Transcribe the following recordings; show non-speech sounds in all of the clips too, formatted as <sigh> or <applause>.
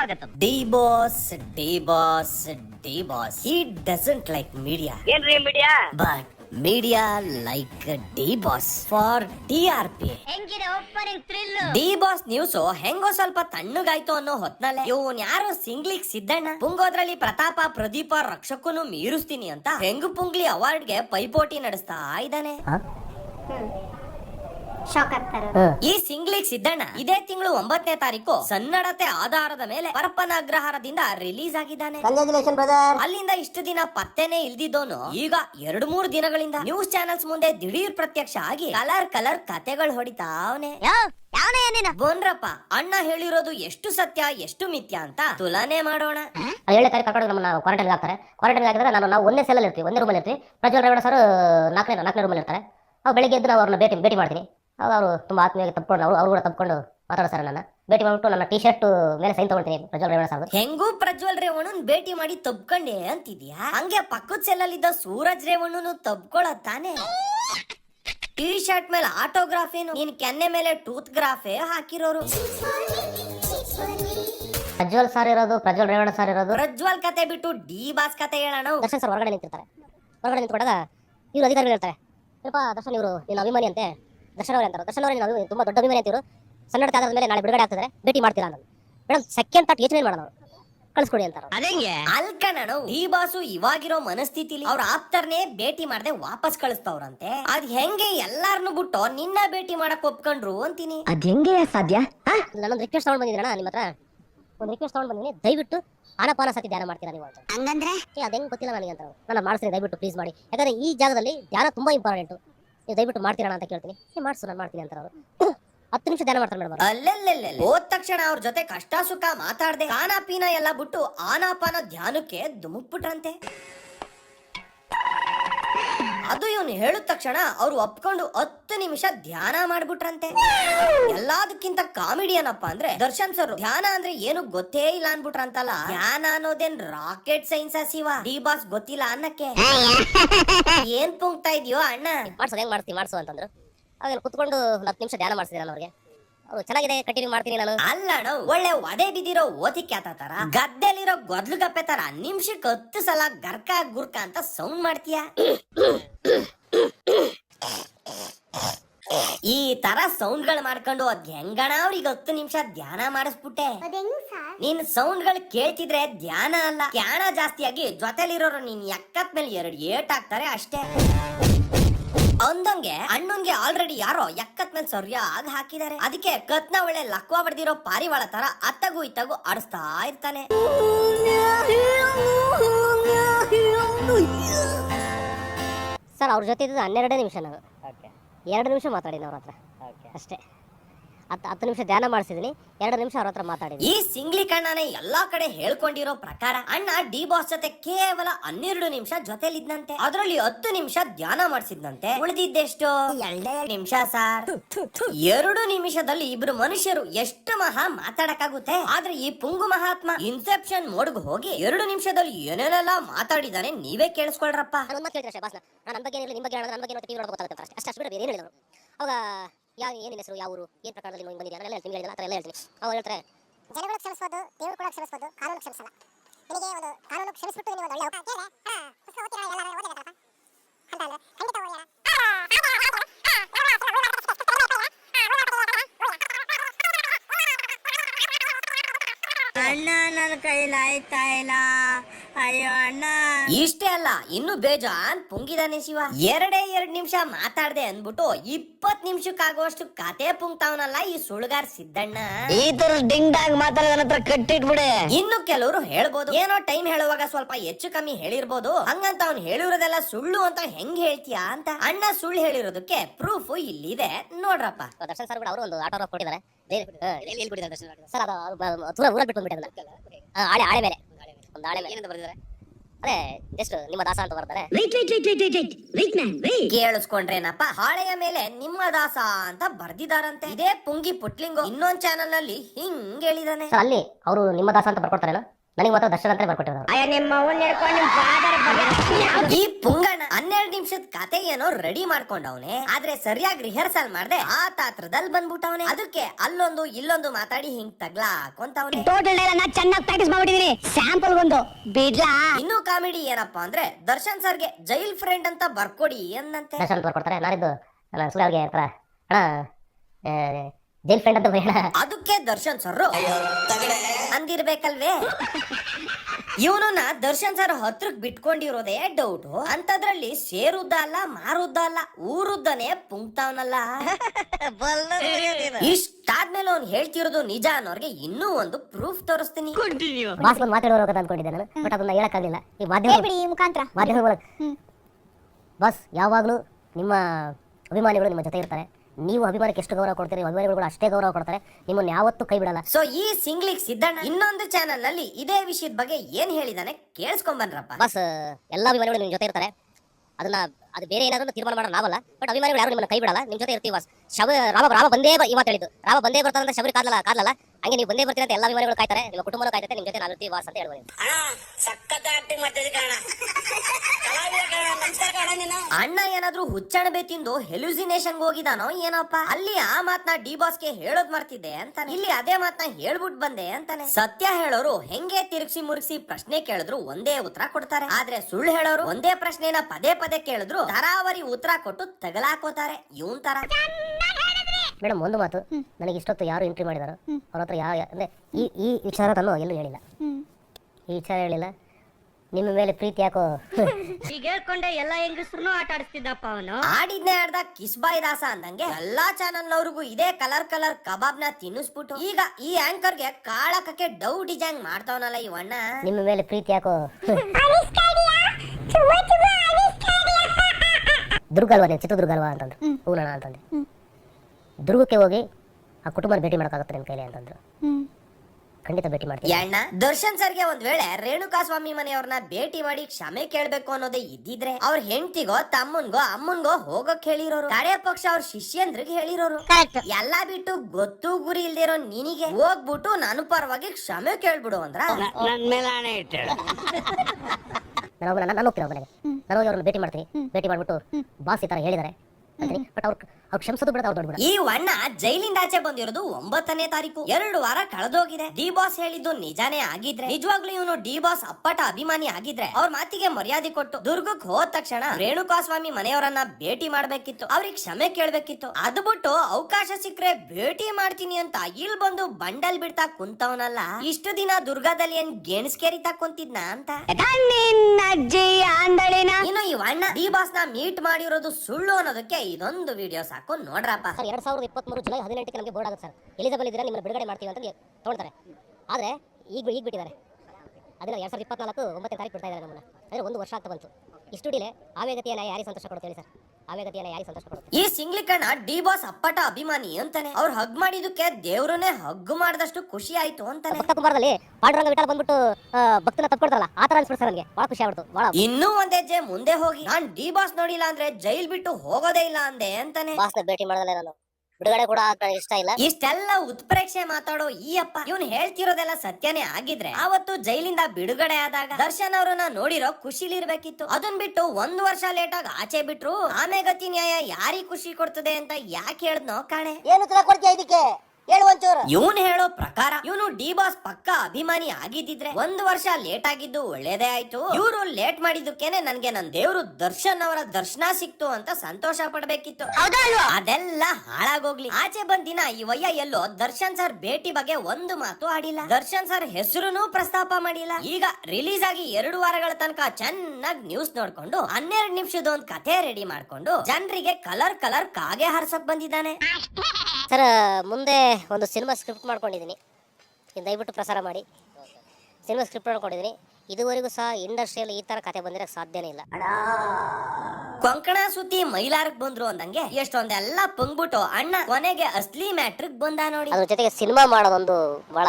ಸ್ವಾಗತ. D boss D boss D boss. He doesn't like media ಏನ್ರಿ media but media like D boss for T R P ಹೆಂಗಿದೆ opening thrill D boss news ಹೆಂಗೋ ಸ್ವಲ್ಪ ತಣ್ಣಗಾಯ್ತು ಅನ್ನೋ ಹೊತ್ನಲ್ಲೇ. ಇವನ್ ಯಾರು ಸಿಂಗ್ಲಿಕ್ ಸಿದ್ದಣ್ಣ? ಪುಂಗೋದ್ರಲ್ಲಿ ಪ್ರತಾಪ ಪ್ರದೀಪ ರಕ್ಷಕನು ಮೀರಿಸ್ತೀನಿ ಅಂತ ಹೆಂಗು ಪುಂಗ್ಲಿ ಅವಾರ್ಡ್ಗೆ ಪೈಪೋಟಿ ನಡೆಸ್ತಾ ಇದ್ದಾನೆ. ಶಾಕ್ ಆಗ್ತಾರೆ ಈ ಸಿಂಗ್ಲಿಗ್ ಸಿದ್ದಣ್ಣ ಇದೇ ತಿಂಗಳು ಒಂಬತ್ತನೇ ತಾರೀಕು ಸನ್ನಡತೆ ಆಧಾರದ ಮೇಲೆ ಪರಪ್ಪನ ಅಗ್ರಹಾರದಿಂದ ರಿಲೀಸ್ ಆಗಿದ್ದಾನೆ. ಅಲ್ಲಿಂದ ಇಷ್ಟು ದಿನ ಪತ್ತೆನೆ ಇಲ್ದಿದ್ದೋನು ಈಗ ಎರಡು ಮೂರು ದಿನಗಳಿಂದ ನ್ಯೂಸ್ ಚಾನೆಲ್ಸ್ ಮುಂದೆ ದಿಢೀರ್ ಪ್ರತ್ಯಕ್ಷ ಆಗಿ ಕಲರ್ ಕಲರ್ ಕತೆಗಳು ಹೊಡಿತಾವನೆ. ಬೋನ್ರಪ್ಪ ಅಣ್ಣ ಹೇಳಿರೋದು ಎಷ್ಟು ಸತ್ಯ ಎಷ್ಟು ಮಿಥ್ಯ ಅಂತ ತುಲನೆ ಮಾಡೋಣ. ಏಳನೇ ತಾರೀಕು ಕರ್ಕೊಂಡು ನಮ್ಮನ್ನ ಕ್ವಾರಂಟೈನ್ ಹಾಕ್ತಾರೆ. ಕ್ವಾರಂಟೈನ್ ಹಾಕಿದ್ರೆ ನಾನು ನಾವು ಒಂದೇ ಸೆಲ್ಲಲ್ಲಿ ಇರ್ತೀವಿ ಒಂದೇ ರೂಮಲ್ಲಿ ಇರ್ತೀವಿ ಪ್ರಜ್ವಲ್ ರೇವಣ್ಣ ಸರ್ ನಾಲ್ಕನೇ ನಾಲ್ಕನೇ ರೂಮಲ್ಲಿ ಇರ್ತಾರೆ ಅವ್ರು ಬೆಳಿಗ್ಗೆ ಎದ್ದು ನಾವು ಅವ್ರನ್ನ ಭೇಟಿ ಭೇಟಿ ಮಾಡ್ತೀನಿ. ಅವರು ತುಂಬ ಆತ್ಮೀಯವಾಗಿ ತಪ್ಪಿಕೊಂಡು ಅವರು ಅವರು ಕೂಡ ತಪ್ಪಿಕೊಂಡು ಮಾತಾಡ್ತಾರೆ ನನ್ನ ಭೇಟಿ ಮಾಡಿಬಿಟ್ಟು ನನ್ನ ಟಿ ಶರ್ಟ್ ಮೇಲೆ ಸೈನ್ ತಗೊಳ್ತೀನಿ. ಪ್ರಜ್ವಲ್ ರೇವಣ ಸರ್ ಹೆಂಗೂ ಪ್ರಜ್ವಲ್ ರೇವಣ್ಣನ್ ಭೇಟಿ ಮಾಡಿ ತಬ್ಕೊಂಡೆ ಅಂತಿದ್ಯಾ? ಹಂಗೆ ಪಕ್ಕದ ಸೆಲ್ಲಲ್ಲಿದ್ದ ಸೂರಜ್ ರೇವಣ್ಣನು ತಬ್ಕೊಳತ್ತಾನೆ ಟೀ ಶರ್ಟ್ ಮೇಲೆ ಆಟೋಗ್ರಾಫ್ ಏನು? ನಿನ್ ಕೆನ್ನೆ ಮೇಲೆ ಟೂತ್ ಗ್ರಾಫೇ ಹಾಕಿರೋರು. ಪ್ರಜ್ವಲ್ ಸರ್ ಇರೋದು ಪ್ರಜ್ವಲ್ ರೇವಣ ಸರ್ ಇರೋದು. ಪ್ರಜ್ವಲ್ ಕತೆ ಬಿಟ್ಟು ಡಿ ಬಾಸ್ ಕತೆ ಹೇಳೋಣ ದರ್ಶನ್ ಸರ್ ಹೊರಗಡೆ ನಿಂತಿರ್ತಾರೆ. ಹೊರಗಡೆ ನಿಂತ್ಕೊಂಡಾಗ ಇವ್ರು ಅಧಿಕಾರಿಗಳು ಹೇಳ್ತಾರೆ. ಸ್ವಲ್ಪ ದರ್ಶನ್ ಇವರು ನಿನ್ನ ಅಭಿಮಾನಿ ಅಂತೆ ದರ್ಶನ್ ಅವರೇ ಅಂತಾರೆ ದರ್ಶನ್ ಅವರೇ ತುಂಬ ದೊಡ್ಡ ಅಭಿಮಾನಿ ಅಂತಿರು ಸಣ್ಣ ಆಧಾರದ ಮೇಲೆ ನಾಳೆ ಬಿಡುಗಡೆ ಆಗ್ತದೆ. ಭೇಟಿ ಮಾಡ್ತೀರಾ ನಾನು ಮೇಡಮ್ ಸೆಕೆಂಡ್ ತಾಟ್ ಯೋಚನೆ ಮಾಡೋಣ ಕಳ್ಸ್ಕೊಡಿ ಕಳಿಸ್ಕೊಡಿ ಅಂತಾರೆ. ಅದೇ ಅದಂಗೆ ಈ ಡಿ ಬಾಸು ಇವಾಗಿರೋ ಮನಸ್ಥಿತಿಲಿ ಅವ್ರ ಆಪ್ತರ್ನೇ ಭೇಟಿ ಮಾಡದೆ ವಾಪಸ್ ಕಳಿಸ್ತವ್ರಂತೆ. ಅದ್ ಹೆಂಗೆ ಎಲ್ಲಾರ್ನು ಬಿಟ್ಟು ನಿನ್ನ ಭೇಟಿ ಮಾಡಕ್ ಒಪ್ಕೊಂಡ್ರು ಅಂತೀನಿ. ಅದ್ ಹೆಂಗೆ ಸಾಧ್ಯ ನಾನೊಂದು ರಿಕ್ವೆಸ್ಟ್ ತಗೊಂಡ್ ಬಂದಿದ್ದೀರಣ್ಣ ನಿಮ್ಮ ಹತ್ರ. ಒಂದು ರಿಕ್ವೆಸ್ಟ್ ತಗೊಂಡ್ ಬಂದಿನಿ ದಯವಿಟ್ಟು ಆನಪಾನ ಸತಿ ಧ್ಯಾನ ಮಾಡ್ತೀರಾ ನೀವು ಅಂತ. ಹಂಗಂದ್ರೆ? ಅದ್ ಅದು ಗೊತ್ತಿಲ್ಲ ನನಗೆ ಅಂತ ನಾನು ಮಾಡಿಸ್ರಿ ದಯವಿಟ್ಟು ಪ್ಲೀಸ್ ಮಾಡಿ. ಯಾಕಂದ್ರೆ ಈ ಜಾಗದಲ್ಲಿ ಧ್ಯಾನ ತುಂಬಾ ಇಂಪಾರ್ಟೆಂಟು ನೀವು ದಯವಿಟ್ಟು ಮಾಡ್ತೀರಾ ಅಂತ ಕೇಳ್ತೀನಿ. ಏ, ಮಾಡಿಸು, ನಾನು ಮಾಡ್ತೀನಿ ಅಂತಾರೆ ಅವರು. <coughs> ಹತ್ತು ನಿಮಿಷ ಧ್ಯಾನ ಮಾಡ್ತಾರೆ ಮೇಡಮ್ ಅಲ್ಲೆಲ್ಲೆಲ್ಲೆ ಹೋದ ತಕ್ಷಣ ಅವ್ರ ಜೊತೆ ಕಷ್ಟ ಸುಖ ಮಾತಾಡದೆ ಆನಾ ಪೀನ ಎಲ್ಲ ಬಿಟ್ಟು ಆನಾಪಾನ ಧ್ಯಾನಕ್ಕೆ ಧುಮುಕ್ಬಿಟ್ರಂತೆ. ಅದು ಇವನು ಹೇಳಿದ ತಕ್ಷಣ ಅವ್ರು ಒಪ್ಕೊಂಡು ಹತ್ತು ನಿಮಿಷ ಧ್ಯಾನ ಮಾಡ್ಬಿಟ್ರಂತೆ. ಎಲ್ಲದಕ್ಕಿಂತ ಕಾಮಿಡಿ ಏನಪ್ಪ ಅಂದ್ರೆ, ದರ್ಶನ್ ಸರ್ ಧ್ಯಾನ ಅಂದ್ರೆ ಏನು ಗೊತ್ತೇ ಇಲ್ಲ ಅನ್ಬಿಟ್ರಂತಲ್ಲ ಧ್ಯಾನ ಅನ್ನೋದೇನ್ rocket science Shiva? D boss ಗೊತ್ತಿಲ್ಲ ಅನ್ನಕ್ಕೆ. ಏನ್ ಪುಂಕ್ತಾ ಇದೆಯೋ ಅಣ್ಣ? ಮಾಡ್ಸೋ ಹೆಂಗ್ ಮಾಡ್ತೀನಿ ಮಾಡ್ಸೋ ಅಂತಂದ್ರು. ಅವಾಗ ಕುತ್ಕೊಂಡು ಹತ್ತು ನಿಮಿಷ ಧ್ಯಾನ ಮಾಡ್ಸಿದ್ರಲ್ಲ ಅವ್ರಿಗೆ? ಅವರು ಚೆನ್ನಾಗಿದೆ ಕಂಟಿನ್ಯೂ ಮಾಡ್ತೀನಿ ನಾನು. ಅಲ್ಲಣ ಒಳ್ಳೆ ಒದೆ ಬಿದ್ದಿರೋ ಕ್ಯಾತ ತರ ಗದ್ದೆಲಿರೋ ಗೊದ್ಲು ಗಪ್ಪೆ ತರ ನಿಮಿಷಕ್ಕೆ ಹತ್ತು ಸಲ ಗರ್ಕ ಗುರ್ಕ ಅಂತ ಸೌಂಡ್ ಮಾಡ್ತೀಯ? ಈ ತರ ಸೌಂಡ್ಗಳು ಮಾಡ್ಕೊಂಡು ಅದ್ ಹೆಂಗಣ ಅವ್ರಿಗೆ ಹತ್ತು ನಿಮಿಷ ಧ್ಯಾನ ಮಾಡಿಸ್ಬಿಟ್ಟೆ. ನೀನ್ ಸೌಂಡ್ಗಳು ಕೇಳ್ತಿದ್ರೆ ಧ್ಯಾನ ಅಲ್ಲ ಧ್ಯಾನ ಜಾಸ್ತಿಯಾಗಿ ಜೊತೆಲಿರೋರು ನೀನ್ ಎಕ್ಕತ್ ಮೇಲೆ ಎರಡು ಏಟ್ ಹಾಕ್ತಾರೆ ಅಷ್ಟೇ. ಅಂದಂಗೆ ಅಣ್ಣನ್ಗೆ ಆಲ್ರೆಡಿ ಯಾರೋ ಎಕ್ಕತ್ ಮೇಲೆ ಸರಿಯಾಗಿ ಹಾಕಿದ್ದಾರೆ ಅದಕ್ಕೆ ಕತ್ನ ಒಳ್ಳೆ ಲಕ್ವ ಬಡ್ದಿರೋ ಪಾರಿವಾಳ ತರ ಅತ್ತಗೂ ಇತ್ತಗೂ ಆಡಿಸ್ತಾ ಇರ್ತಾನೆ. ಸರ್ ಅವ್ರ ಜೊತೆ ಇದ್ದು ಹನ್ನೆರಡೇ ನಿಮಿಷ ನಾನು. ಎರಡು ನಿಮಿಷ ಮಾತಾಡಿ ಅವ್ರ ಹತ್ರ. ಅಷ್ಟೇ. ಹತ್ತು ಹತ್ತು ನಿಮಿಷ ಧ್ಯಾನ ಮಾಡಿಸಿದೀನಿ ಎರಡು ನಿಮಿಷ ಅವ್ರ ಹತ್ರ ಮಾತಾಡಿದ್ದೀನಿ ಈ ಸಿಂಗ್ಲಿ ಕಣ್ಣನೇ ಎಲ್ಲಾ ಕಡೆ ಹೇಳ್ಕೊಂಡಿರೋ ಪ್ರಕಾರ ಅಣ್ಣ ಡಿ ಬಾಸ್ ಜೊತೆ ಕೇವಲ ಹನ್ನೆರಡು ನಿಮಿಷ ಜೊತೆಲಿದ್ನಂತೆ. ಅದರಲ್ಲಿ ಹತ್ತು ನಿಮಿಷ ಧ್ಯಾನ ಮಾಡಿಸಿದ್ನಂತೆ. ಉಳಿದಿದ್ದೆಷ್ಟು? ಎರಡೇ ನಿಮಿಷ ಸರ್. ಎರಡು ನಿಮಿಷದಲ್ಲಿ ಇಬ್ರು ಮನುಷ್ಯರು ಎಷ್ಟು ಮಹಾ ಮಾತಾಡಕ್ಕಾಗುತ್ತೆ? ಆದ್ರೆ ಈ ಪುಂಗು ಮಹಾತ್ಮ ಇನ್ಸೆಪ್ಷನ್ ಮೋಡ್ಗೆ ಹೋಗಿ ಎರಡು ನಿಮಿಷದಲ್ಲಿ ಏನೇನೆಲ್ಲ ಮಾತಾಡಿದಾನೆ ನೀವೇ ಕೇಳಿಸ್ಕೊಳ್ರಪ್ಪ. ನಾನು ಒಂದು ಮಾತು ಕೇಳ್ತೀನಿ ಅಷ್ಟೇ ಬಾಸ್ನ. ನಾನು ನಮ್ಮ ಬಗ್ಗೆ ಏನಿಲ್ಲ ನಿಮ್ಮ ಬಗ್ಗೆ ನನ್ನ ಬಗ್ಗೆ ಟಿವಿ ಅಷ್ಟೇ ಅಷ್ಟು ಬೇರೆ ಹೇಳಿದ್ರು. ಅವಾಗ ಯಾವ ಏನು ಹೆಸರು ಯಾವ ಊರು ಏನು ಪ್ರಕಾರದಲ್ಲಿ ನೀವು ಬಂದಿದೆ ಎಲ್ಲ ಹೇಳ್ತೀನಿ ಹೇಳಿಲ್ಲ ಆ ಥರ ಎಲ್ಲ ಹೇಳ್ತೀನಿ ಅವ್ರು ಹೇಳ್ತಾರೆ ಜನಗಳು ಕ್ಷಮಿಸ್ಬೋದು ದೇವರು ಕೂಡ ಕ್ಷಮಿಸ್ಬೋದು ಕಾನೂನು ಕ್ಷಮಿಸಲ್ಲ ನಿಮಗೆ ಒಂದು ಕಾನೂನು ಕ್ಷಮಿಸ್ಬಿಟ್ಟು ನೀವು ಒಂದು ಒಳ್ಳೆ ಅವಕಾಶ ಕೇಳಿ ಹಾ ಪುಸ್ತಕ ಓದ್ತೀರಾ ಎಲ್ಲರೂ ಓದಿರತ್ತಪ್ಪ ಅಂತ ಅಂದ್ರೆ ಖಂಡಿತ ಓದಿರ ಅಣ್ಣ ನನ್ನ ಕೈಲಾಯ್ತಾ ಇಲ್ಲ ಅಯ್ಯೋ ಅಣ್ಣ. ಇಷ್ಟೇ ಅಲ್ಲ ಇನ್ನು ಬೇಜಾನ್ ಪುಂಗಿದಾನೆ ಶಿವ. ಎರಡೇ ಎರಡ್ ನಿಮಿಷ ಮಾತಾಡ್ದೆ ಅಂದ್ಬಿಟ್ಟು ಇಪ್ಪತ್ ನಿಮಿಷಕ್ಕಾಗುವಷ್ಟು ಕತೆ ಪುಂಗ್ತಾವನಲ್ಲ ಈ ಸುಳ್ಗಾರ್ ಸಿದ್ದಣ್ಣ. ಈ ತರ ಡಿಂಗ್ ಡಾಂಗ್ ಮಾತಾಡೋದ ಹತ್ರ ಕಟ್ಟಿಟ್ಬಿಡೆ. ಇನ್ನು ಕೆಲವರು ಹೇಳ್ಬೋದು. ಏನೋ ಟೈಮ್ ಹೇಳುವಾಗ ಸ್ವಲ್ಪ ಹೆಚ್ಚು ಕಮ್ಮಿ ಹೇಳಿರ್ಬೋದು. ಹಂಗಂತ ಅವ್ನು ಹೇಳಿರೋದೆಲ್ಲ ಸುಳ್ಳು ಅಂತ ಹೆಂಗ್ ಹೇಳ್ತೀಯಾ ಅಂತ. ಅಣ್ಣ ಸುಳ್ಳು ಹೇಳಿರೋದಕ್ಕೆ ಪ್ರೂಫ್ ಇಲ್ಲಿದೆ. ನೋಡ್ರಪ್ಪ. ದರ್ಶನ್ ಸರ್ ಕೂಡ ಅವರು ಒಂದು ಆಟೋ ಕೊಟ್ಟಿದ್ದಾರೆ. ಸರ್ ಅದು ದೂರ ಊರಲ್ಲಿ ಬಿಟ್ಟು ಬಂದ್ಬಿಟ್ಟಿದ್ದಾರೆ ಆಳೆ ಆಳೆ ಮೇಲೆ. ಒಂದು ಮೇಲೆ ಅದೇ ಜಸ್ಟ್ ನಿಮ್ಮ ದಾಸ ಅಂತ ಬರ್ತಾರೆ ಮ್ಯಾನ್ ಕೇಳಿಸ್ಕೊಂಡ್ರೇನಪ್ಪ? ಹಾಳೆಯ ಮೇಲೆ ನಿಮ್ಮ ದಾಸ ಅಂತ ಬರ್ದಿದಾರಂತೆ. ಇದೇ ಪುಂಗಿ ಪುಟ್ಲಿಂಗು ಇನ್ನೊಂದ್ ಚಾನಲ್ನಲ್ಲಿ ಹಿಂಗ್ ಹೇಳಿದಾನೆ. ಅಲ್ಲಿ ಅವರು ನಿಮ್ಮ ದಾಸ ಅಂತ ಬರ್ಕೊಡ್ತಾರೇನೋ ನನಗೆ ಮಾತ್ರ ದರ್ಶನ ಅಂತ ಬರ್ಕೊಟ್ಟಿರೋದು. ಅಯ್ಯ ನಿಮ್ಮ ಈ ಪುಂಗಣ್ಣ ಹನ್ನೆರಡು ನಿಮಿಷದ ಕತೆ ಏನೋ ರೆಡಿ ಮಾಡ್ಕೊಂಡವನೆ. ಆದ್ರೆ ಸರಿಯಾಗಿ ರಿಹರ್ಸಲ್ ಮಾಡ್ದೆ ಆ ತಾತ್ರದಲ್ಲಿ ಬಂದ್ಬಿಟ್ಟವನೆ. ಅದಕ್ಕೆ ಅಲ್ಲೊಂದು ಇಲ್ಲೊಂದು ಮಾತಾಡಿ ಹಿಂಗ್ ತಗ್ಲಾ ಹಾಕೊಂತವನೆ. ಚೆನ್ನಾಗಿ ಪ್ರಾಕ್ಟೀಸ್ ಮಾಡ್ಬಿಟ್ಟಿದೀನಿ. ಸ್ಯಾಂಪಲ್ ಒಂದು. ಬಿಡ್ಲಾ? ಇನ್ನು ಕಾಮಿಡಿ ಏನಪ್ಪಾ ಅಂದ್ರೆ ದರ್ಶನ್ ಸರ್ಗೆ ಜೈಲ್ ಫ್ರೆಂಡ್ ಅಂತ ಬರ್ಕೊಡಿ ಅನ್ನಂತೆ. ದರ್ಶನ್ ಅಂತ ಬರ್ಕೊಡ್ತಾರೆ. ನಾನಿದ್ದು ನಾನು ಸುಳ್ಳು ಅವ್ರಿಗೆ ಅಣ್ಣ ಜೈಲ್ ಫ್ರೆಂಡ್ ಅಂತ ಬೇಡ ಅದಕ್ಕೆ ದರ್ಶನ್ ಸರ್ ಅಂದಿರ್ಬೇಕಲ್ವೇ ಇವನನ್ನ ದರ್ಶನ್ ಸರ್ ಹತ್ರಕ್ ಬಿಟ್ಕೊಂಡಿರೋದೇ ಡೌಟ್ ಅಂತದ್ರಲ್ಲಿ ಸೇರುದ್ದ ಅಲ್ಲ ಮಾರುದ್ದ ಅಲ್ಲ ಊರುದ್ದನೆ ಪುಂಕ್ತಾವನಲ್ಲ ಇಷ್ಟಾದ್ಮೇಲೆ ಅವ್ನು ಹೇಳ್ತಿರೋದು ನಿಜ ಅನ್ನೋರ್ಗೆ ಇನ್ನೂ ಒಂದು ಪ್ರೂಫ್ ತೋರಿಸ್ತೀನಿ. ಬಾಸ್ ಒಂದು ಮಾತಾಡೋರು ಅಂತ ಅನ್ಕೊಂಡಿದ್ದೆ ನಾನು ಬಟ್ ಅದನ್ನ ಹೇಳಕ್ಕಾಗಲಿಲ್ಲ. ಈ ಮಾಧ್ಯಮ ಬಿಡಿ ಈ ಮುಖಾಂತರ. ಮಾಧ್ಯಮ ಬಾಸ್ ಯಾವಾಗಲೂ ನಿಮ್ಮ ಅಭಿಮಾನಿಗಳು ನಿಮ್ಮ ಜೊತೆ ಇರ್ತಾರೆ. ನೀವು ಅಭಿಮಾನಕ್ಕೆ ಎಷ್ಟು ಗೌರವ ಕೊಡ್ತೀರಿ? ಅಭಿಮಾನಿಗಳು ಕೂಡ ಅಷ್ಟೇ ಗೌರವ ಕೊಡ್ತಾರೆ. ನಿಮ್ಮನ್ನು ಯಾವತ್ತೂ ಕೈ ಬಿಡಲ್ಲ. ಸೊ ಈ ಸಿಂಗ್ಲಿಗ್ ಸಿದ್ದಣ್ಣ ಇನ್ನೊಂದು ಚಾನೆಲ್ನಲ್ಲಿ ಇದೇ ವಿಷಯದ ಬಗ್ಗೆ ಏನ್ ಹೇಳಿದಾನೆ ಕೇಳಿಸ್ಕೊಂಬನ್ರಪ್ಪ ಬಸ್ ಎಲ್ಲಾ ಅಭಿಮಾನಿಗಳು ನಿಮ್ ಜೊತೆ ಇರ್ತಾರೆ. ಅದನ್ನ ಅದು ಬೇರೆ ಏನಾದ್ರೂ ತೀರ್ಮಾನ ಮಾಡೋಣ ನಾವಲ್ಲ ಬಟ್ ಅಭಿಮಾನಿಗಳು ಯಾರು ನಿಮ್ಮನ್ನ ಕೈ ಬಿಡಲ್ಲ. ನಿಮ್ಮ ಜೊತೆ ಇರ್ತೀವಿ ಬಸ್. ಶವ ರಾಮ ರಾಮ ಬಂದೇ ಇವತ್ತು ಹೇಳಿದ್ದು. ರಾಮ ಬಂದೇ ಬರ್ತಾರೆ ಅಂತ ಶಬರಿ ಕಾದಲ್ಲ ಕಾದಲ್ಲ ಹಂಗೆ ನೀವು ಬಂದೇ ಬರ್ತೀರ ಅಂತ ಎಲ್ಲಾ ಅಭಿಮಾನಿಗಳು ಕಾಯ್ತಾರೆ. ನಿಮ್ಮ ಕುಟುಂಬನೂ ಕಾಯ್ತಾರೆ ನಿಮ್ಮ ಜೊತೆ ನಾವು ಇರ್ತೀವಿ ಬಾಸ್ ಅಂತ ಹೇಳ್ಬೋದು. ಅಣ್ಣ ಸಖತ್ ಆಕ್ಟಿಂಗ್ ಅಣ್ಣ ಏನಾದ್ರೂ ಹುಚ್ಚಣಬೆ ತಿಂದು ಹೆಲ್ಯೂಸಿನೇಷನ್ ಹೋಗಿದಾನೋ ಏನಪ್ಪ? ಅಲ್ಲಿ ಆ ಮಾತ್ನ ಡಿ ಬಾಸ್ಗೆ ಹೇಳೋದ್ ಮರ್ತಿದ್ದೆ ಅಂತಾನೆ. ಇಲ್ಲಿ ಅದೇ ಮಾತ್ನ ಹೇಳ್ಬಿಟ್ ಬಂದೆ ಅಂತಾನೆ. ಸತ್ಯ ಹೇಳೋರು ಹೆಂಗೆ ತಿರುಗಿಸಿ ಮುರುಗಿಸಿ ಪ್ರಶ್ನೆ ಕೇಳಿದ್ರು ಒಂದೇ ಉತ್ತರ ಕೊಡ್ತಾರೆ. ಆದ್ರೆ ಸುಳ್ಳು ಹೇಳೋರು ಒಂದೇ ಪ್ರಶ್ನೆನ ಪದೇ ಪದೇ ಕೇಳಿದ್ರು ತರಾವರಿ ಉತ್ತರ ಕೊಟ್ಟು ತಗಲಾಕೋತಾರೆ. ಇವನ್ ತರ. ಮೇಡಮ್ ಒಂದು ಮಾತು. ನನಗೆ ಇಷ್ಟೊತ್ತು ಯಾರು ಎಂಟ್ರಿ ಮಾಡಿದಾರೋ ಅವ್ರ ಹತ್ರ ಯಾವ ಅಂದ್ರೆ ಈ ಈ ವಿಚಾರ ನಾನು ಎಲ್ಲೂ ಹೇಳಿಲ್ಲ. ಈ ವಿಚಾರ ಹೇಳಿಲ್ಲ. ನಿಮ್ಮ ಮೇಲೆ ಪ್ರೀತಿ ಯಾಕೋ <laughs> ಈಗ ಹೇಳ್ಕೊಂಡೆ ಎಲ್ಲ ಹೆಂಗಸ್ರು ಆಟ ಆಡಿಸ್ತಿದ್ದಪ್ಪ ಅವನು. ಆಡಿದ್ನೇ ಆಡ್ದ ಕಿಸ್ಬಾಯ್ ದಾಸ ಅಂದಂಗೆ ಎಲ್ಲಾ ಚಾನಲ್ ಅವ್ರಿಗೂ ಇದೇ ಕಲರ್ ಕಲರ್ ಕಬಾಬ್ನ ತಿನ್ನಿಸ್ಬಿಟ್ಟು ಈಗ ಈ ಆಂಕರ್ಗೆ ಕಾಳಕಕ್ಕೆ ಡೌ ಡಿಸೈನ್ ಮಾಡ್ತಾವನಲ್ಲ ಅಣ್ಣ. ನಿಮ್ಮ ಮೇಲೆ ಪ್ರೀತಿ ಯಾಕೋ <laughs> ದುರ್ಗಲ್ವಾ ನೀನು ಚಿತ್ರದುರ್ಗಲ್ವಾ ಚಿತ್ರದುರ್ಗ ಅಲ್ವಾ ಅಂತಂದ್ರು ಹೂನಣ್ಣ ಅಂತಂದೆ. ದುರ್ಗಕ್ಕೆ ಹೋಗಿ ಆ ಕುಟುಂಬನ ಭೇಟಿ ಮಾಡೋಕ್ಕಾಗುತ್ತೆ ನಿಮ್ಮ ಕೈಲಿ ಅಂತಂದ್ರು. ಖಂಡಿತ ಭೇಟಿ ಮಾಡ್ತೀನಿ. ಅಣ್ಣ ದರ್ಶನ್ ಸರ್ಗೆ ಒಂದ್ ವೇಳೆ ರೇಣುಕಾ ಸ್ವಾಮಿ ಮನೆಯವ್ರನ್ನ ಭೇಟಿ ಮಾಡಿ ಕ್ಷಮೆ ಕೇಳ್ಬೇಕು ಅನ್ನೋದೇ ಇದ್ದಿದ್ರೆ ಅವ್ರ ಹೆಂಡತಿಗೋ ತಮ್ಮನ್ಗೋ ಅಮ್ಮನ್ಗೋ ಹೋಗಕ್ ಹೇಳಿರೋರು. ಕಡೆ ಪಕ್ಷ ಅವ್ರ ಶಿಷ್ಯಂದ್ರಿಗೆ ಹೇಳಿರೋರು. ಕರೆಕ್ಟ್ ಎಲ್ಲಾ ಬಿಟ್ಟು ಗೊತ್ತು ಗುರಿ ಇಲ್ದಿರೋ ನಿನಿಗೆ ಹೋಗ್ಬಿಟ್ಟು ನಾನು ಪರವಾಗಿ ಕ್ಷಮೆ ಕೇಳ್ಬಿಡು ಅಂದ್ರ? ನನ್ ಮೇಲೆ ಇಟ್ಟೆ ನಾನು ಹೋಗಿ- ನಾನು ನಾನು ಹೋಗ್ತೀನಿ ಅವ್ರ ಮನೆಗೆ ನಾನು ಹೋಗಿ ಅವ್ರನ್ನ ಭೇಟಿ ಮಾಡ್ತೀನಿ. ಭೇಟಿ ಮಾಡ್ಬಿಟ್ಟು ಬಾಸ್ ಈ ಥರ ಹೇಳಿದ್ದಾರೆ ಅಂತೀನಿ ಬಟ್ ಅವ್ರು ಅವ್ರು ಕ್ಷಮಿಸೋದು ಬಿಡ ಅವ್ರು ದೊಡ್ಡ ಬಿಡ. ಈ ವಣ್ಣ ಜೈಲಿಂದ ಆಚೆ ಬಂದಿರೋದು ಒಂಬತ್ತನೇ ತಾರೀಕು. ಎರಡು ವಾರ ಕಳೆದೋಗಿದೆ. ಡಿ ಬಾಸ್ ಹೇಳಿದ್ದು ನಿಜಾನೇ ಆಗಿದ್ರೆ ನಿಜವಾಗ್ಲೂ ಇವನು ಡಿ ಬಾಸ್ ಅಪ್ಪಟ ಅಭಿಮಾನಿ ಆಗಿದ್ರೆ ಅವ್ರ ಮಾತಿಗೆ ಮರ್ಯಾದೆ ಕೊಟ್ಟು ದುರ್ಗಕ್ ಹೋದ ತಕ್ಷಣ ರೇಣುಕಾಸ್ವಾಮಿ ಮನೆಯವರನ್ನ ಭೇಟಿ ಮಾಡ್ಬೇಕಿತ್ತು. ಅವ್ರಿಗೆ ಕ್ಷಮೆ ಕೇಳ್ಬೇಕಿತ್ತು. ಅದ್ ಬಿಟ್ಟು ಅವಕಾಶ ಸಿಕ್ಕ್ರೆ ಭೇಟಿ ಮಾಡ್ತೀನಿ ಅಂತ ಇಲ್ ಬಂದು ಬಂಡಲ್ ಬಿಡ್ತಾ ಕುಂತವನಲ್ಲ. ಇಷ್ಟು ದಿನ ದುರ್ಗಾದಲ್ಲಿ ಏನ್ ಗೆಣಸ್ಕೇರಿತಾ ಕುಂತಿದ್ನ ಅಂತ? ನಿನ್ನ ಅಜ್ಜಿ ಅಂದಳಿನ ಇನ್ನು ಈ ವಣ್ಣ ಡಿ ಬಾಸ್ನ ಮೀಟ್ ಮಾಡಿರೋದು ಸುಳ್ಳು ಅನ್ನೋದಕ್ಕೆ ಇದೊಂದು ವಿಡಿಯೋ ಸಾಕು. ನೋಡ್ರಪ್ಪ. ಸರ್, ಎರಡು ಸಾವಿರದ ಇಪ್ಪತ್ತ್ಮೂರು ಜುಲೈ ಹದಿನೆಂಟಕ್ಕೆ ನಮಗೆ ಬೋರ್ಡ್ ಆಗುತ್ತೆ ಸರ್. ಎಲಿಜಿಬಲ್ ಇದ್ದೀರಾ, ನಿಮ್ಮನ್ನು ಬಿಡುಗಡೆ ಮಾಡ್ತೀವಿ ಅಂತ ತೊಗೊಳ್ತಾರೆ ಆದ್ರೆ ಈಗ ಈಗ ಬಿಟ್ಟಿದ್ದಾರೆ. ಅದನ್ನ ಎರಡು ಸಾವಿರದ ಇಪ್ಪತ್ನಾಲ್ಕು ಒಂಬತ್ತನೇ ತಾರೀಕು ಬಿಡ್ತಾ ಇದ್ದಾರೆ ನಮ್ಮನ್ನ. ಅಂದರೆ ಒಂದು ವರ್ಷ ಆಗ್ತಾ ಬಂತು. ಇಷ್ಟು ಡಿಲೇ ಆವೇಗತೆಯ ನ್ಯಾಯ ಯಾರಿಗೆ ಸಂತೋಷ ಕೊಡುತ್ತೆ ಹೇಳಿ ಸರ್? ಆವೇಗತೆಯ ಸಿಂಗ್ಲಿ ಯಾರಿಗೆ ಸಂತೋಷ ಕೊಡುತ್ತೆ ಈ ಸಿಂಗ್ಲಿಕಣ್ಣ ಡಿ ಬಾಸ್ ಅಪ್ಪಟ ಅಭಿಮಾನಿ ಅಂತಾನೆ. ಅವ್ರು ಹಗ್ ಮಾಡಿದಕ್ಕೆ ದೇವ್ರನ್ನೇ ಹಗ್ ಮಾಡಿದಷ್ಟು ಖುಷಿ ಆಯ್ತು ಅಂತಾನೆ. ಭಕ್ತ ಕುಮಾರದಲ್ಲಿ ಪಾಂಡುರಂಗ ವಿಠಲ ಬಂದ್ಬಿಟ್ಟು ಆ, ಭಕ್ತನ ತಪ್ಪಿಕೊಡ್ತಾರಲ್ಲ ಆ ತರ ಅನ್ಸ್ಬಿಡ್ತು ಸರ್ ನನಗೆ. ಬಹಳ ಖುಷಿ ಆಗ್ಬಿಡ್ತು. ಬಹಳ. ಇನ್ನೂ ಒಂದ್ ಹೆಜ್ಜೆ ಮುಂದೆ ಹೋಗಿ. ನಾನ್ ಡಿ ಬಾಸ್ ನೋಡಿಲ್ಲ ಅಂದ್ರೆ ಜೈಲ್ ಬಿಟ್ಟು ಹೋಗೋದೇ ಇಲ್ಲ ಅಂದೆ ಅಂತಾನೆ. ಬಾಸ್ನ ಭೇಟಿ ಮಾಡೋದಲ್ಲ ನಾನು. ಬಿಡುಗಡೆ ಕೂಡ ಆಗ್ತಾ- ಇಷ್ಟ ಇಲ್ಲ. ಇಷ್ಟೆಲ್ಲ ಉತ್ಪ್ರೇಕ್ಷೆ ಮಾತಾಡೋ ಈ ಅಪ್ಪ ಇವನು ಹೇಳ್ತಿರೋದೆಲ್ಲ ಸತ್ಯನೇ ಆಗಿದ್ರೆ ಆವತ್ತು ಜೈಲಿಂದ ಬಿಡುಗಡೆ ಆದಾಗ ದರ್ಶನ್ ಅವರನ್ನ ನೋಡಿರೋ ಖುಷಿಲಿ ಇರ್ಬೇಕಿತ್ತು. ಅದನ್ ಬಿಟ್ಟು ಒಂದ್ ವರ್ಷ ಲೇಟ್ ಆಗಿ ಆಚೆ ಬಿಟ್ರು ಆಮೆ ಗತಿ ನ್ಯಾಯ ಯಾರಿಗ್ ಖುಷಿ ಕೊಡ್ತದೆ ಅಂತ ಯಾಕೆ ಹೇಳದ್ನೋ ಕಾಣೆ. ಏನು ತರ ಕೊಡ್ತೀಯ ಇದಕ್ಕೆ? ಇವನ್ ಹೇಳೋ ಪ್ರಕಾರ ಇವನು ಡಿ ಬಾಸ್ ಪಕ್ಕ ಅಭಿಮಾನಿ ಆಗಿದ್ದಿದ್ರೆ ಒಂದು ವರ್ಷ ಲೇಟ್ ಆಗಿದ್ದು ಒಳ್ಳೇದೇ ಆಯ್ತು. ಇವರು ಲೇಟ್ ಮಾಡಿದ್ದಕ್ಕೇನೆ ನನ್ಗೆ ನನ್ ದೇವ್ರು ದರ್ಶನ್ ಅವರ ದರ್ಶನ ಸಿಕ್ತು ಅಂತ ಸಂತೋಷ ಪಡ್ಬೇಕಿತ್ತು. ಅದೆಲ್ಲ ಹಾಳಾಗೋಗ್ಲಿ. ಆಚೆ ಬಂದ್ ದಿನ ಈ ವಯ್ಯ ಎಲ್ಲೋ ದರ್ಶನ್ ಸರ್ ಭೇಟಿ ಬಗ್ಗೆ ಒಂದು ಮಾತು ಆಡಿಲ್ಲ. ದರ್ಶನ್ ಸರ್ ಹೆಸರುನು ಪ್ರಸ್ತಾಪ ಮಾಡಿಲ್ಲ. ಈಗ ರಿಲೀಸ್ ಆಗಿ ಎರಡು ವಾರಗಳ ತನಕ ಚೆನ್ನಾಗಿ ನ್ಯೂಸ್ ನೋಡ್ಕೊಂಡು ಹನ್ನೆರಡು ನಿಮಿಷದ ಒಂದ್ ಕಥೆ ರೆಡಿ ಮಾಡ್ಕೊಂಡು ಜನರಿಗೆ ಕಲರ್ ಕಲರ್ ಕಾಗೆ ಹಾರ್ಸಕ್ ಬಂದಿದ್ದಾನೆ. ಸರ್ ಮುಂದೆ ಒಂದು ಸಿನಿಮಾ ಸ್ಕ್ರಿಪ್ಟ್ ಮಾಡ್ಕೊಂಡಿದ್ದೀನಿ. ದಯವಿಟ್ಟು ಪ್ರಸಾರ ಮಾಡಿ. ಸಿನಿಮಾ ಸ್ಕ್ರಿಪ್ಟ್ ಮಾಡ್ಕೊಂಡಿದ್ದೀನಿ. ಇದುವರೆಗೂ ಸಹ ಇಂಡಸ್ಟ್ರಿಯಲ್ಲಿ ಈ ಥರ ಕತೆ ಬಂದಿರೋಕ್ಕೆ ಸಾಧ್ಯನೇ ಇಲ್ಲ. ಕೊಂಕಣ ಸುದ್ದಿ ಮೈಲಾರಕ್ ಬಂದ್ರು ಅಂದಂಗೆ ಎಷ್ಟೊಂದೆಲ್ಲ ಪಂಗ್ಬಿಟ್ಟು ಅಣ್ಣ ಕೊನೆಗೆ ಅಸ್ಲಿ ಮ್ಯಾಟ್ರಿಕ್ ಬಂದ ನೋಡಿ. ಅದ್ರ ಜೊತೆಗೆ ಸಿನಿಮಾ ಮಾಡೋದೊಂದು ಬಹಳ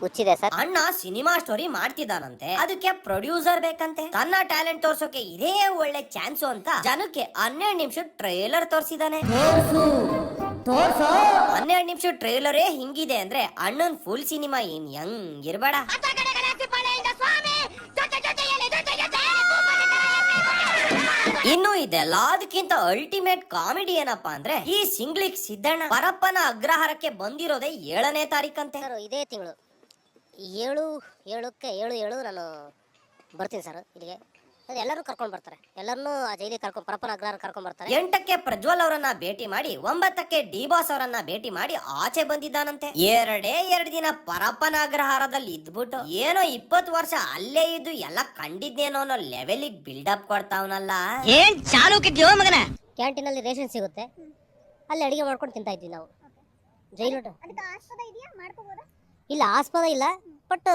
ಹುಚ್ಚಿದೆ ಸರ್. ಅಣ್ಣ ಸಿನಿಮಾ ಸ್ಟೋರಿ ಮಾಡ್ತಿದ್ದಾನಂತೆ. ಅದಕ್ಕೆ ಪ್ರೊಡ್ಯೂಸರ್ ಬೇಕಂತೆ. ತನ್ನ ಟ್ಯಾಲೆಂಟ್ ತೋರ್ಸೋಕೆ ಇದೇ ಒಳ್ಳೆ ಚಾನ್ಸು ಅಂತ ಜನಕ್ಕೆ ಹನ್ನೆರಡು ನಿಮಿಷ ಟ್ರೈಲರ್ ತೋರ್ಸಿದಾನೆ ಹನ್ನೆರಡು ನಿಮಿಷ ಟ್ರೈಲರೇ ಹಿಂಗಿದೆ ಅಂದ್ರೆ ಅಣ್ಣನ್ ಫುಲ್ ಸಿನಿಮಾ ಏನ್ ಹೆಂಗ್ ಇರ್ಬೇಡ ಇನ್ನು ಇದೆಲ್ಲದಕ್ಕಿಂತ ಅಲ್ಟಿಮೇಟ್ ಕಾಮಿಡಿ ಏನಪ್ಪಾ ಅಂದ್ರೆ ಈ ಸಿಂಗ್ಲಿಕ್ ಸಿದ್ದಣ್ಣ ಪರಪ್ಪನ ಅಗ್ರಹಾರಕ್ಕೆ ಬಂದಿರೋದೇ ಏಳನೇ ತಾರೀಕಂತೆ. ಸರ್ ಇದೇ ತಿಂಗಳು. ಏಳು ಏಳಕ್ಕೆ ಏಳು ಏಳು ನಾನು ಬರ್ತೀನಿ ಸರ್ ಇಲ್ಲಿಗೆ. ಅದು ಎಲ್ಲರೂ ಕರ್ಕೊಂಡು ಬರ್ತಾರೆ. ಎಲ್ಲರನ್ನೂ ಆ ಜೈಲಿಗೆ ಕರ್ಕೊಂಡು ಪರಪರ ಅಗ್ರಹಾರ ಕರ್ಕೊಂಡು ಬರ್ತಾರೆ. ಎಂಟಕ್ಕೆ ಪ್ರಜ್ವಲ್ ಅವರನ್ನ ಭೇಟಿ ಮಾಡಿ ಒಂಬತ್ತಕ್ಕೆ ಡಿ ಬಾಸ್ ಅವರನ್ನ ಭೇಟಿ ಮಾಡಿ ಆಚೆ ಬಂದಿದ್ದಾನಂತೆ. ಎರಡೇ ಎರಡು ದಿನ ಪರಪ್ಪನ ಅಗ್ರಹಾರದಲ್ಲಿ ಇದ್ಬಿಟ್ಟು ಏನೋ ಇಪ್ಪತ್ತು ವರ್ಷ ಅಲ್ಲೇ ಇದ್ದು ಎಲ್ಲ ಕಂಡಿದ್ದೇನೋ ಅನ್ನೋ ಬಿಲ್ಡ್ ಅಪ್ ಕೊಡ್ತಾವನಲ್ಲ. ಏನ್ ಚಾಲು ಮಗನ? ಕ್ಯಾಂಟೀನಲ್ಲಿ ರೇಷನ್ ಸಿಗುತ್ತೆ. ಅಲ್ಲಿ ಅಡಿಗೆ ಮಾಡ್ಕೊಂಡು ತಿಂತಾ ಇದ್ವಿ ನಾವು. ಜೈಲು ಇಲ್ಲ ಆಸ್ಪದ ಇಲ್ಲ ಬಟ್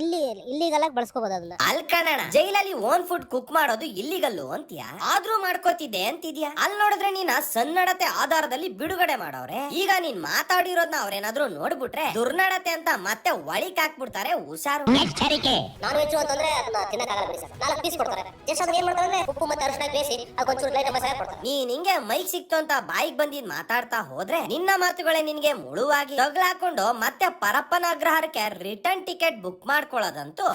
ಇಲ್ಲಿ ಇಲ್ಲಿಗಲ್ಲ ಬಳಸ್ಕೋಬಹುದು ಅದನ್ನ. ಅಲ್ ಕಣಣ ಜೈಲಲ್ಲಿ ಓನ್ ಫುಡ್ ಕುಕ್ ಮಾಡೋದು ಇಲ್ಲಿಗಲ್ಲು ಅಂತೀಯ? ಆದ್ರೂ ಮಾಡ್ಕೋತಿದ್ದೆ ಅಂತಿದ್ಯಾ? ಅಲ್ಲಿ ನೋಡಿದ್ರೆ ನೀನ ಸನ್ನಡತೆ ಆಧಾರದಲ್ಲಿ ಬಿಡುಗಡೆ ಮಾಡವ್ರೆ ಈಗ ನೀನ್ ಮಾತಾಡಿರೋದ್ನ ಅವ್ರೇನಾದ್ರೂ ನೋಡ್ಬಿಟ್ರೆ ದುರ್ನಡತೆ ಅಂತ ಮತ್ತೆ ಒಳಿಕ್ ಹಾಕ್ಬಿಡ್ತಾರೆ ಹುಷಾರು. ನಾನ್ ವೆಜ್ ಅಂತಂದ್ರೆ ಅದನ್ನ ತಿನ್ನಕ್ಕಾಗಲ್ಲ ಬಿಡಿ ಸರ್. ನಾಲ್ಕು ಪೀಸ್ ಕೊಡ್ತಾರೆ. ಜಸ್ಟ್ ಅದನ್ನ ಏನ್ ಮಾಡ್ತಾರೆ ಅಂದ್ರೆ ಉಪ್ಪು ಮತ್ತೆ ಅರಿಶಿನ ಬೇಯಿಸಿ ಅದಕ್ಕೊಂಚೂರು ಲೈಟ್ ಮಸಾಲೆ ಕೊಡ್ತಾರೆ. ನೀನ್ ಹಿಂಗೆ ಮೈಕ್ ಸಿಕ್ತು ಅಂತ ಬಾಯಿಗೆ ಬಂದಿದ್ ಮಾತಾಡ್ತಾ ಹೋದ್ರೆ ನಿನ್ನ ಮಾತುಗಳೇ ನಿನ್ಗೆ ಮುಳುವಾಗಿ ತಗ್ಲಾಕೊಂಡು ಮತ್ತೆ ಪರಪ್ಪನ ಅಗ್ರಹಾರಕ್ಕೆ ರಿಟರ್ನ್ ಟಿಕೆಟ್ ಬುಕ್ ಮಾಡ್ಕೊಳ್ಳೋದಂತೂ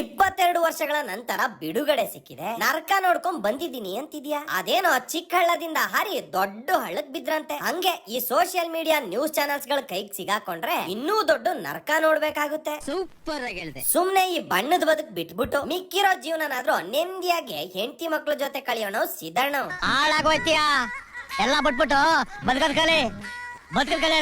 ಇಪ್ಪತ್ತೆರಡು ವರ್ಷಗಳ ನಂತರ ಬಿಡುಗಡೆ ಸಿಕ್ಕಿದೆ. ನರಕ ನೋಡ್ಕೊಂಡ್ ಬಂದಿದ್ದೀನಿ ಅಂತಿದ್ಯಾ? ಅದೇನೋ ಚಿಕ್ಕ ಹಳ್ಳದಿಂದ ಹಾರಿ ದೊಡ್ಡ ಹಳ್ಳಕ್ ಬಿದ್ರಂತೆ. ಹಂಗೆ ಈ ಸೋಷಿಯಲ್ ಮೀಡಿಯಾ ನ್ಯೂಸ್ ಚಾನೆಲ್ಸ್ಗಳ ಕೈಗೆ ಸಿಗಾಕೊಂಡ್ರೆ ಇನ್ನೂ ದೊಡ್ಡ ನರಕ ನೋಡ್ಬೇಕಾಗುತ್ತೆ. ಸೂಪರ್ ಆಗಿ ಸುಮ್ನೆ ಈ ಬಣ್ಣದ ಬದುಕ್ ಬಿಟ್ಬಿಟ್ಟು ಮಿಕ್ಕಿರೋ ಜೀವನನಾದ್ರೂ ನೆಮ್ಮದಿಯಾಗಿ ಹೆಂಡತಿ ಮಕ್ಳ ಜೊತೆ ಕಳಿಯೋಣ ಸಿದ್ದಣ್ಣ. ಹಾಳಾಗೋತಿಯಾ ಎಲ್ಲ ಬಿಟ್ಬಿಟ್ಟು ಬದುಕದ್ ಕಲೆ. ಬದುಕದ್ ಕಲೆ